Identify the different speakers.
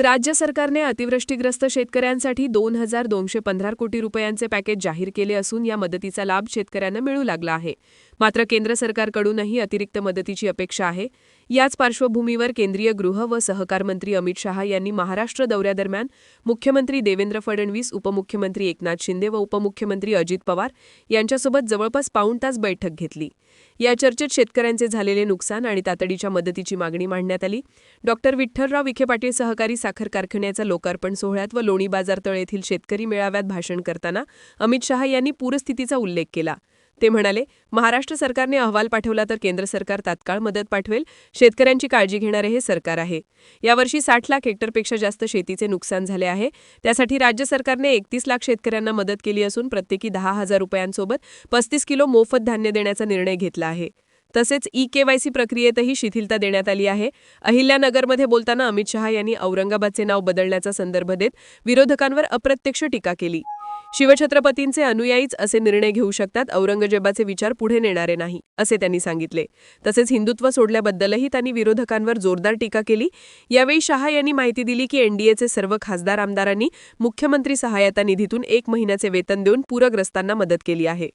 Speaker 1: राज्य सरकारने अतिवृष्टीग्रस्त शेतकऱ्यांसाठी दोन हजार दोनशे पंधरा कोटी रुपयांचे पॅकेज जाहीर केले असून या मदतीचा लाभ शेतकऱ्यांना मिळू लागला आहे. मात्र केंद्र सरकारकडूनही अतिरिक्त मदतीची अपेक्षा आहे. याच पार्श्वभूमीवर केंद्रीय गृह व सहकार मंत्री अमित शहा यांनी महाराष्ट्र दौऱ्यादरम्यान मुख्यमंत्री देवेंद्र फडणवीस उपमुख्यमंत्री एकनाथ शिंदे व उपमुख्यमंत्री अजित पवार यांच्यासोबत जवळपास पाऊण तास बैठक घेतली. या चर्चेत शेतकऱ्यांचे झालेले नुकसान आणि तातडीच्या मदतीची मागणी मांडण्यात आली. डॉक्टर विठ्ठलराव विखे पाटील सहकारी साखर कारखान्याचा लोकार्पण सोहळ्यात व लोणी बाजारतळ येथील शेतकरी मेळाव्यात भाषण करताना अमित शहा यांनी पूरस्थितीचा उल्लेख केला. ते म्हणाले महाराष्ट्र सरकारने अहवाल पाठवला तर केंद्र सरकार तात्काळ मदत पाठवेल. शेतकऱ्यांची काळजी घेणारे हे सरकार आहे. यावर्षी साठ लाख हेक्टरपेक्षा जास्त शेतीचे नुकसान झाले आहे. त्यासाठी राज्य सरकारने एकतीस लाख शेतकऱ्यांना मदत केली असून प्रत्येकी दहा हजार रुपयांसोबत पस्तीस किलो मोफत धान्य देण्याचा निर्णय घेतला आहे. तसेच ई केवायसी प्रक्रियेतही शिथिलता देण्यात आली आहे. अहिल्यानगरमध्ये बोलताना अमित शहा यांनी औरंगाबादचे नाव बदलण्याचा संदर्भ देत विरोधकांवर अप्रत्यक्ष टीका केली. शिवछत्रपतींचे अनुयायीच असे निर्णय घेऊ शकतात औरंगजेबाचे विचार पुढे नेणारे नाही असे त्यांनी सांगितले. तसेच हिंदुत्व सोडल्याबद्दलही त्यांनी विरोधकांवर जोरदार टीका केली. यावेळी शहा यांनी माहिती दिली की एनडीएचे सर्व खासदार आमदारांनी मुख्यमंत्री सहायता निधीतून एक महिन्याचे वेतन देऊन पूरग्रस्तांना मदत केली आहे.